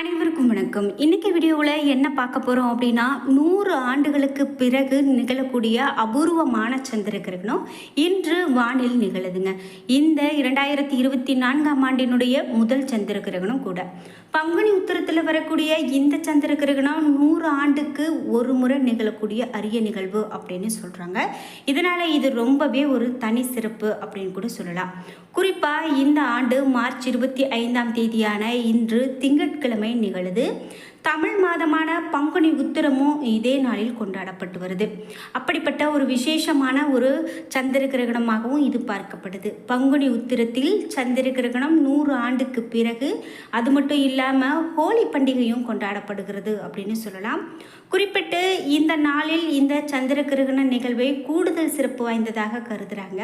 அனைவருக்கும் வணக்கம். இன்னைக்கு வீடியோவில் என்ன பார்க்க போகிறோம் அப்படின்னா நூறு ஆண்டுகளுக்கு பிறகு நிகழக்கூடிய அபூர்வமான சந்திர கிரகணம் இன்று வானில் நிகழுதுங்க. இந்த இரண்டாயிரத்தி இருபத்தி நான்காம் ஆண்டினுடைய முதல் சந்திர கிரகணம் கூட. பங்குனி உத்தரத்தில் வரக்கூடிய இந்த சந்திர கிரகணம் நூறு ஆண்டுக்கு ஒரு முறை நிகழக்கூடிய அரிய நிகழ்வு அப்படின்னு சொல்கிறாங்க இதனால் இது ரொம்பவே ஒரு தனி சிறப்பு அப்படின்னு கூட சொல்லலாம். குறிப்பாக இந்த ஆண்டு மார்ச் இருபத்தி ஐந்தாம் தேதியான இன்று திங்கட்கிழமை நிகழுது. தமிழ் மாதமான பங்குனி உத்திரமும் இதே நாளில் கொண்டாடப்பட்டு வருது. அப்படிப்பட்ட ஒரு விசேஷமான ஒரு சந்திர கிரகணமாகவும் இது பார்க்கப்படுது. பங்குனி உத்திரத்தில் சந்திர கிரகணம் நூறு ஆண்டுக்கு பிறகு அது மட்டும் இல்லாமல் ஹோலி பண்டிகையும் கொண்டாடப்படுகிறது அப்படின்னு சொல்லலாம். குறிப்பிட்டு இந்த நாளில் இந்த சந்திர கிரகண நிகழ்வை கூடுதல் சிறப்பு வாய்ந்ததாக கருதுகிறாங்க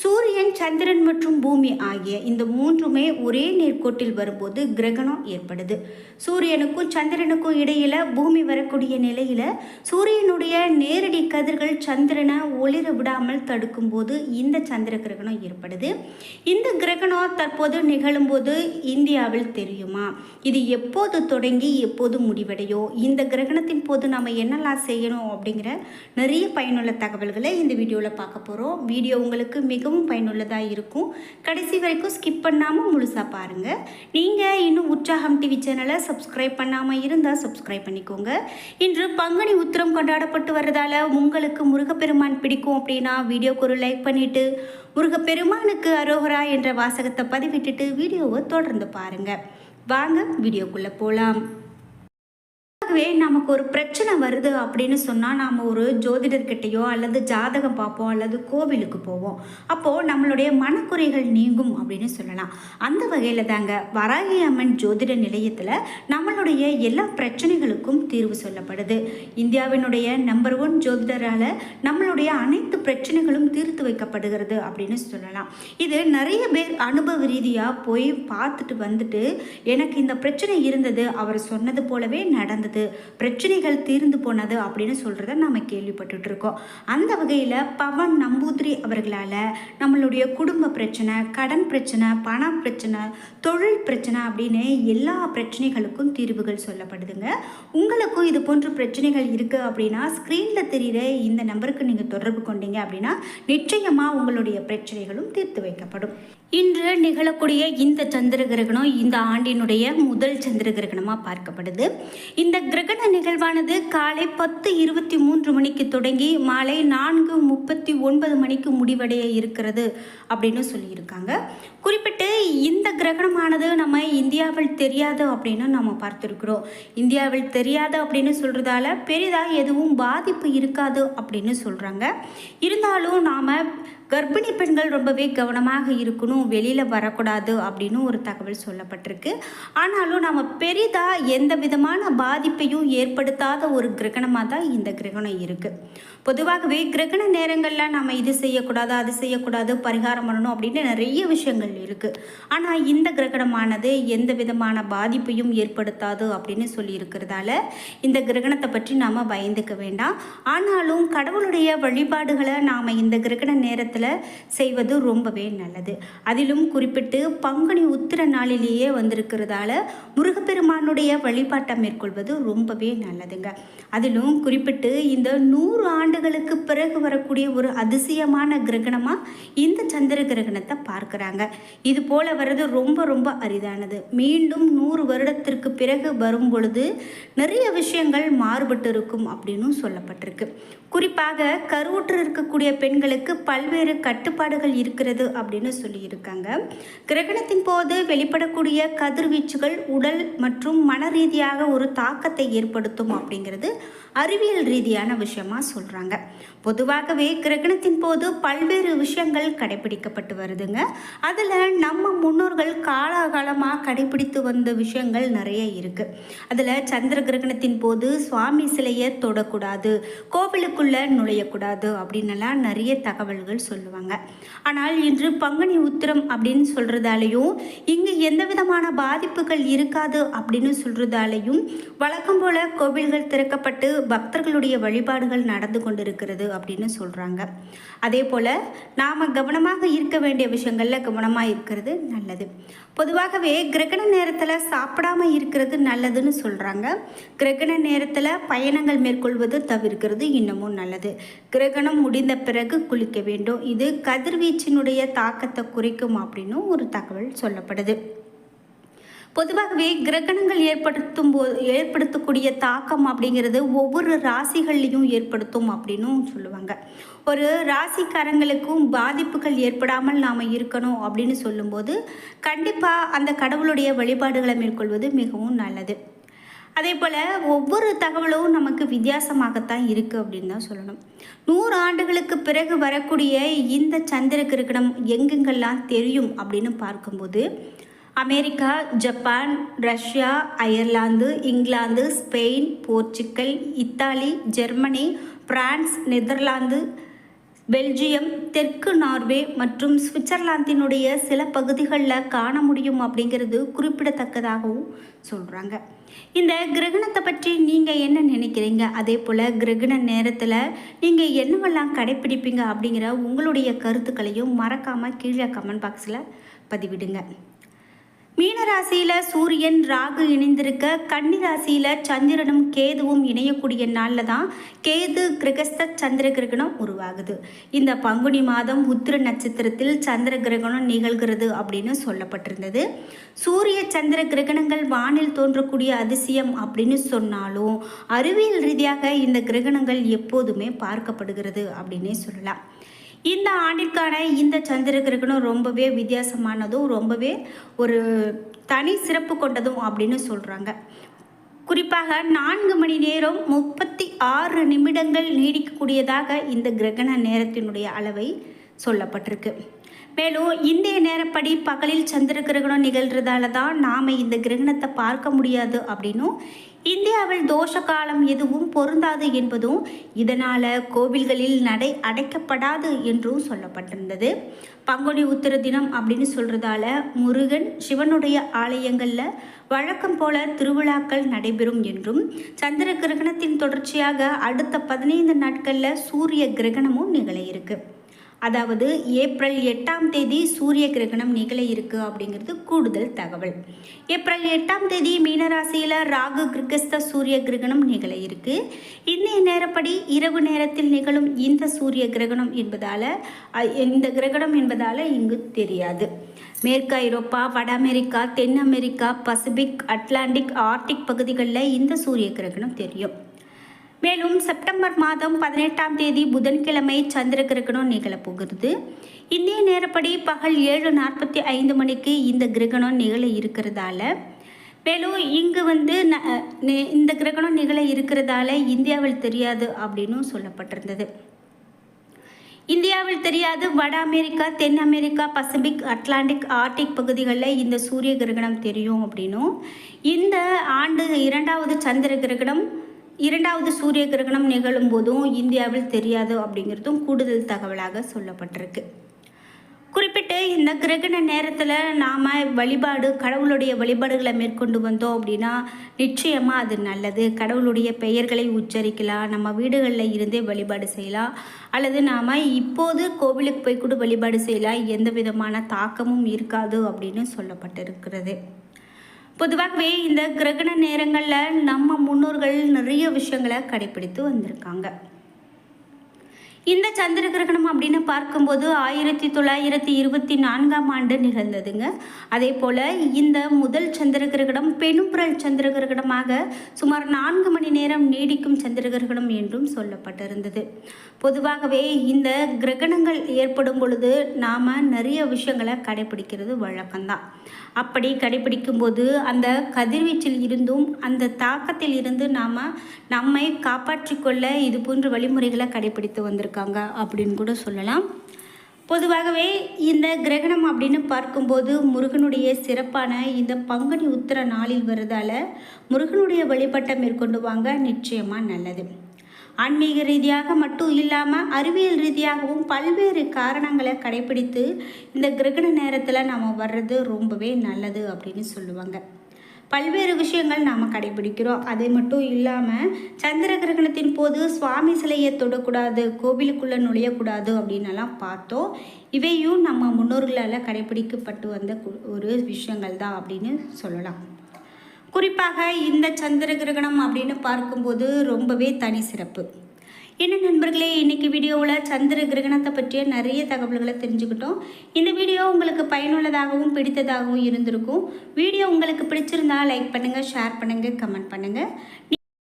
சூரியன் சந்திரன் மற்றும் பூமி ஆகிய இந்த மூன்றுமே ஒரே நேர்கோட்டில் வரும்போது கிரகணம் ஏற்படுது. சூரியனுக்கும் சந்திரனுக்கும் இடையில பூமி வரக்கூடிய நிலையில சூரியனுடைய நேரடி கதிர்கள் சந்திரனை ஒளிர விடாமல் தடுக்கும் போது இந்த சந்திர கிரகணம் ஏற்படுது. இந்த கிரகணம் தற்போது நிகழும்போது இந்தியாவில் தெரியுமா? இது எப்போது தொடங்கி எப்போது முடிவடையோ? இந்த கிரகணத்தின் போது நம்ம என்னெல்லாம் செய்யணும் அப்படிங்கிற நிறைய பயனுள்ள தகவல்களை இந்த வீடியோவில் பார்க்க போகிறோம் வீடியோ உங்களுக்கு மிகவும் பயனுள்ளதாக இருக்கும். கடைசி வரைக்கும் ஸ்கிப் பண்ணாமல் முழுசாக பாருங்கள் நீங்கள் இன்னும் உற்சாகம் டிவி சேனலை சப்ஸ்கிரைப் பண்ணாமல் இருந்தால் சப்ஸ்கிரைப் பண்ணிக்கோங்க. இன்று பங்குனி உத்திரம் கொண்டாடப்பட்டு வர்றதால உங்களுக்கு முருகப்பெருமான் பிடிக்கும் அப்படின்னா வீடியோக்கு ஒரு லைக் பண்ணிவிட்டு முருகப்பெருமானுக்கு அரோகரா என்ற வாசகத்தை பதிவிட்டுட்டு வீடியோவை தொடர்ந்து பாருங்கள் வாங்க வீடியோக்குள்ளே போகலாம் பொதுவாகவே நமக்கு ஒரு பிரச்சனை வருது அப்படின்னு சொன்னால் நாம் ஒரு ஜோதிடர்கிட்டையோ அல்லது ஜாதகம் பார்ப்போம் அல்லது கோவிலுக்கு போவோம். அப்போது நம்மளுடைய மனக்குறைகள் நீங்கும் அப்படின்னு சொல்லலாம். அந்த வகையில் தாங்க வராகி அம்மன் ஜோதிட நிலையத்தில் நம்மளுடைய எல்லா பிரச்சனைகளுக்கும் தீர்வு சொல்லப்படுது. இந்தியாவினுடைய நம்பர் ஒன் ஜோதிடரால் நம்மளுடைய அனைத்து பிரச்சனைகளும் தீர்த்து வைக்கப்படுகிறது அப்படின்னு சொல்லலாம். இது நிறைய பேர் அனுபவ ரீதியாக போய் பார்த்துட்டு வந்துட்டு எனக்கு இந்த பிரச்சனை இருந்தது அவர் சொன்னது போலவே நடந்தது பிரச்சனைகள் தீர்ந்து போனது அப்படின்னு சொல்கிறத நம்ம கேள்விப்பட்டுட்டு இருக்கோம் அந்த வகையில் பவன் நம்பூதிரி அவர்களால் நம்மளுடைய குடும்ப பிரச்சனை கடன் பிரச்சனை பண பிரச்சனை தொழில் பிரச்சனை அப்படின்னு எல்லா பிரச்சனைகளுக்கும் தீர்வுகள் சொல்லப்படுதுங்க. உங்களுக்கும் இது போன்ற பிரச்சனைகள் இருக்குது அப்படின்னா ஸ்க்ரீனில் தெரிகிற இந்த நம்பருக்கு நீங்கள் தொடர்பு கொண்டீங்க அப்படின்னா நிச்சயமாக உங்களுடைய பிரச்சனைகளும் தீர்த்து வைக்கப்படும். இன்று நிகழக்கூடிய இந்த சந்திர கிரகணம் இந்த ஆண்டினுடைய முதல் சந்திர கிரகணமாக பார்க்கப்படுது. இந்த கிரகண நிகழ்வானது காலை பத்து இருபத்தி மூன்று மணிக்கு தொடங்கி மாலை நான்கு முப்பத்தி ஒன்பது மணிக்கு முடிவடைய இருக்கிறது அப்படின்னு சொல்லியிருக்காங்க. குறிப்பிட்டு இந்த கிரகணமானது நம்ம இந்தியாவில் தெரியாது அப்படின்னு நம்ம பார்த்துருக்குறோம். இந்தியாவில் தெரியாது அப்படின்னு சொல்கிறதால பெரிதாக எதுவும் பாதிப்பு இருக்காது அப்படின்னு சொல்கிறாங்க இருந்தாலும் நாம் கர்ப்பிணி பெண்கள் ரொம்பவே கவனமாக இருக்கணும் வெளியில் வரக்கூடாது அப்படின்னு ஒரு தகவல் சொல்லப்பட்டிருக்கு. ஆனாலும் நம்ம பெரிதாக எந்த விதமான பாதிப்பையும் ஏற்படுத்தாத ஒரு கிரகணமாக தான் இந்த கிரகணம் இருக்குது பொதுவாகவே கிரகண நேரங்களில் நம்ம இது செய்யக்கூடாது அது செய்யக்கூடாது பரிகாரம் பண்ணணும் அப்படின்னு நிறைய விஷயங்கள் இருக்குது ஆனால் இந்த கிரகணமானது எந்த விதமான பாதிப்பையும் ஏற்படுத்தாது அப்படின்னு சொல்லியிருக்கிறதால இந்த கிரகணத்தை பற்றி நாம் பயந்துக்க வேண்டாம். ஆனாலும் கடவுளுடைய வழிபாடுகளை நாம் இந்த கிரகண நேரத்தை நேரத்தில் செய்வது ரொம்பவே நல்லது. அதிலும் குறிப்பிட்டு பங்குனி உத்திர நாளிலேயே வந்திருக்கிறதால முருகப்பெருமானுடைய வழிபாட்டை மேற்கொள்வது ரொம்பவே நல்லதுங்க. அதிலும் குறிப்பிட்டு இந்த நூறு ஆண்டுகளுக்கு பிறகு வரக்கூடிய ஒரு அதிசயமான கிரகணமாக இந்த சந்திர கிரகணத்தை பார்க்குறாங்க. இது போல வர்றது ரொம்ப ரொம்ப அரிதானது. மீண்டும் நூறு வருடத்திற்கு பிறகு வரும் பொழுது நிறைய விஷயங்கள் மாறுபட்டு இருக்கும் அப்படின்னும் சொல்லப்பட்டிருக்கு. குறிப்பாக கருவுற்று இருக்கக்கூடிய பெண்களுக்கு பல்வேறு கட்டுப்பாடுகள் இருக்கிறது அப்படின்னு சொல்லியிருக்காங்க. கிரகணத்தின் போது வெளிப்படக்கூடிய கதிர்வீச்சுகள் உடல் மற்றும் மன ரீதியாக ஒரு தாக்கத்தை ஏற்படுத்தும் அப்படிங்கிறது அறிவியல் ரீதியான விஷயமா சொல்கிறாங்க பொதுவாகவே கிரகணத்தின் போது பல்வேறு விஷயங்கள் கடைபிடிக்கப்பட்டு வருதுங்க. அதில் நம்ம முன்னோர்கள் காலாகாலமாக கடைபிடித்து வந்த விஷயங்கள் நிறைய இருக்குது அதில் சந்திர கிரகணத்தின் போது சுவாமி சிலையை தொடக்கூடாது கோவிலுக்குள்ளே நுழையக்கூடாது அப்படின்னுலாம் நிறைய தகவல்கள் சொல்லி சொல்லுவாங்க. ஆனால் இன்று பங்குனி உத்திரம் அப்படின்னு சொல்கிறதாலையும் இங்கு எந்த விதமான பாதிப்புகள் இருக்காது அப்படின்னு சொல்கிறதாலையும் வழக்கம் போல் கோவில்கள் திறக்கப்பட்டு பக்தர்களுடைய வழிபாடுகள் நடந்து கொண்டிருக்கிறது அப்படின்னு சொல்கிறாங்க அதே போல் நாம் கவனமாக இருக்க வேண்டிய விஷயங்களில் கவனமாக இருக்கிறது நல்லது. பொதுவாகவே கிரகண நேரத்தில் சாப்பிடாம இருக்கிறது நல்லதுன்னு சொல்கிறாங்க கிரகண நேரத்தில் பயணங்கள் மேற்கொள்வது தவிர்க்கிறது இன்னமும் நல்லது. கிரகணம் முடிந்த பிறகு குளிக்க வேண்டும். இது கதிர்வீச்சினுடைய தாக்கத்தை குறைக்கும் அப்படின்னும் ஒரு தகவல் சொல்லப்படுது. பொதுவாகவே கிரகணங்கள் ஏற்படுத்தும் போ ஏற்படுத்தக்கூடிய தாக்கம் அப்படிங்கிறது ஒவ்வொரு ராசிகள்லையும் ஏற்படுத்தும் அப்படின்னும் சொல்லுவாங்க. ஒரு ராசிக்காரங்களுக்கும் பாதிப்புகள் ஏற்படாமல் நாம் இருக்கணும் அப்படின்னு சொல்லும்போது கண்டிப்பாக அந்த கடவுளுடைய வழிபாடுகளை மேற்கொள்வது மிகவும் நல்லது. அதே போல் ஒவ்வொரு தகவலும் நமக்கு வித்தியாசமாகத்தான் இருக்குது அப்படின்னு தான் சொல்லணும். நூறு ஆண்டுகளுக்கு பிறகு வரக்கூடிய இந்த சந்திர கிரகணம் எங்கெங்கெல்லாம் தெரியும் அப்படின்னு பார்க்கும்போது America Japan Russia Ireland England Spain Portugal Italy Germany France Netherlands Belgium தெற்கு நார்வே மற்றும் சுவிட்சர்லாந்தினுடைய சில பகுதிகளில் காண முடியும் அப்படிங்கிறது குறிப்பிடத்தக்கதாகவும் சொல்கிறாங்க இந்த கிரகணத்தை பற்றி நீங்கள் என்ன நினைக்கிறீங்க? அதே போல் கிரகண நேரத்தில் நீங்கள் என்னவெல்லாம் கடைப்பிடிப்பீங்க அப்படிங்கிற உங்களுடைய கருத்துக்களையும் மறக்காமல் கீழே கமெண்ட் பாக்ஸில் பதிவிடுங்க. மீனராசியில் சூரியன் ராகு இணைந்திருக்க கன்னி சந்திரனும் கேதுவும் இணையக்கூடிய நாளில் தான் கேது கிரகஸ்த சந்திர கிரகணம் உருவாகுது. இந்த பங்குனி மாதம் உத்திர நட்சத்திரத்தில் சந்திர கிரகணம் நிகழ்கிறது அப்படின்னு சொல்லப்பட்டிருந்தது. சூரிய சந்திர கிரகணங்கள் வானில் தோன்றக்கூடிய அதிசயம் அப்படின்னு சொன்னாலும் அறிவியல் ரீதியாக இந்த கிரகணங்கள் எப்போதுமே பார்க்கப்படுகிறது அப்படின்னே சொல்லலாம். இந்த ஆண்டிற்கான இந்த சந்திர கிரகணம் ரொம்பவே வித்தியாசமானதும் ரொம்பவே ஒரு தனி சிறப்பு கொண்டதும் அப்படின்னு சொல்கிறாங்க குறிப்பாக நான்கு மணி நேரம் முப்பத்தி ஆறு நிமிடங்கள் நீடிக்கக்கூடியதாக இந்த கிரகண நேரத்தினுடைய அளவை சொல்லப்பட்டிருக்கு. மேலும் இந்திய நேரப்படி பகலில் சந்திர கிரகணம் நிகழ்கிறதால தான் நாம் இந்த கிரகணத்தை பார்க்க முடியாது அப்படின்னும் இந்தியாவில் தோஷ காலம் எதுவும் பொருந்தாது என்பதும் இதனால் கோவில்களில் நடை அடைக்கப்படாது என்றும் சொல்லப்பட்டிருந்தது. பங்குனி உத்திர தினம் அப்படின்னு சொல்கிறதால முருகன் சிவனுடைய ஆலயங்களில் வழக்கம் போல திருவிழாக்கள் நடைபெறும் என்றும் சந்திர கிரகணத்தின் தொடர்ச்சியாக அடுத்த பதினைந்து நாட்களில் சூரிய கிரகணமும் நிகழ இருக்குது அதாவது ஏப்ரல் எட்டாம் தேதி சூரிய கிரகணம் நிகழ இருக்கு அப்படிங்கிறது கூடுதல் தகவல். ஏப்ரல் எட்டாம் தேதி மீனராசியில் ராகு கிரகஸ்த சூரிய கிரகணம் நிகழ இருக்கு. இன்றைய நேரப்படி இரவு நேரத்தில் நிகழும் இந்த சூரிய கிரகணம் என்பதால் இந்த கிரகணம் என்பதால் இங்கு தெரியாது. மேற்கு ஐரோப்பா வட அமெரிக்கா தென் அமெரிக்கா பசிபிக் அட்லாண்டிக் ஆர்டிக் பகுதிகளில் இந்த சூரிய கிரகணம் தெரியும். மேலும் செப்டம்பர் மாதம் பதினெட்டாம் தேதி புதன்கிழமை சந்திர கிரகணம் நிகழப்போகிறது. இந்திய நேரப்படி பகல் ஏழு நாற்பத்தி ஐந்து மணிக்கு இந்த கிரகணம் நிகழ இருக்கிறதால மேலும் இங்கு வந்து இந்த கிரகணம் நிகழ இருக்கிறதால இந்தியாவில் தெரியாது அப்படின்னும் சொல்லப்பட்டிருந்தது. இந்தியாவில் தெரியாது வட அமெரிக்கா தென் அமெரிக்கா பசிபிக் அட்லாண்டிக் ஆர்டிக் பகுதிகளில் இந்த சூரிய கிரகணம் தெரியும் அப்படின்னும். இந்த ஆண்டு இரண்டாவது சந்திர கிரகணம் இரண்டாவது சூரிய கிரகணம் நிகழும் போதும் இந்தியாவில் தெரியாது அப்படிங்கிறதும் கூடுதல் தகவலாக சொல்லப்பட்டிருக்கு. குறிப்பிட்டு இந்த கிரகண நேரத்தில் நாம் வழிபாடு கடவுளுடைய வழிபாடுகளை மேற்கொண்டு வந்தோம் அப்படின்னா நிச்சயமாக அது நல்லது. கடவுளுடைய பெயர்களை உச்சரிக்கலாம் நம்ம வீடுகளில் இருந்தே வழிபாடு செய்யலாம். அல்லது நாம் இப்போது கோவிலுக்கு போய் கூட வழிபாடு செய்யலாம். எந்த விதமான தாக்கமும் இருக்காது அப்படின்னு சொல்லப்பட்டிருக்கிறது. பொதுவாகவே இந்த கிரகண நேரங்களில் நம்ம முன்னோர்கள் நிறைய விஷயங்களை கடைபிடித்து வந்திருக்காங்க. இந்த சந்திர கிரகணம் அப்படின்னு பார்க்கும்போது ஆயிரத்தி தொள்ளாயிரத்தி இருபத்தி நான்காம் ஆண்டு நிகழ்ந்ததுங்க. அதே போல் இந்த முதல் சந்திர கிரகணம் பெணும்புரல் சந்திர கிரகணமாக சுமார் நான்கு மணி நேரம் நீடிக்கும் சந்திர கிரகணம் என்றும் சொல்லப்பட்டிருந்தது. பொதுவாகவே இந்த கிரகணங்கள் ஏற்படும் பொழுது நாம் நிறைய விஷயங்களை கடைபிடிக்கிறது வழக்கம்தான். அப்படி கடைபிடிக்கும் போது அந்த கதிர்வீச்சில் இருந்தும் அந்த தாக்கத்தில் இருந்து நாம் நம்மை காப்பாற்றிக்கொள்ள இது போன்ற வழிமுறைகளை கடைபிடித்து இருக்காங்க அப்படின்னு கூட சொல்லலாம். பொதுவாகவே இந்த கிரகணம் அப்படின்னு பார்க்கும்போது முருகனுடைய சிறப்பான இந்த பங்குனி உத்திர நாளில் வருதால முருகனுடைய வழிபட்டை மேற்கொண்டு வாங்க நிச்சயமாக நல்லது. ஆன்மீக ரீதியாக மட்டும் இல்லாமல் அறிவியல் ரீதியாகவும் பல்வேறு காரணங்களை கடைபிடித்து இந்த கிரகண நேரத்தில் நம்ம வர்றது ரொம்பவே நல்லது அப்படின்னு சொல்லுவாங்க. பல்வேறு விஷயங்கள் நாம் கடைபிடிக்கிறோம். அது மட்டும் இல்லாமல் சந்திர கிரகணத்தின் போது சுவாமி சிலையை தொடக்கூடாது கோவிலுக்குள்ளே நுழையக்கூடாது அப்படின்னலாம் பார்த்தோம். இவையும் நம்ம முன்னோர்களால் கடைபிடிக்கப்பட்டு வந்த ஒரு விஷயங்கள் தான் அப்படின்னு சொல்லலாம். குறிப்பாக இந்த சந்திர கிரகணம் அப்படின்னு பார்க்கும்போது ரொம்பவே தனி சிறப்பு. என்ன நண்பர்களே இன்றைக்கி வீடியோவில் சந்திர கிரகணத்தை பற்றிய நிறைய தகவல்களை தெரிஞ்சுக்கிட்டோம். இந்த வீடியோ உங்களுக்கு பயனுள்ளதாகவும் பிடித்ததாகவும் இருந்திருக்கும். வீடியோ உங்களுக்கு பிடிச்சிருந்தா லைக் பண்ணுங்கள் ஷேர் பண்ணுங்கள் கமெண்ட் பண்ணுங்கள்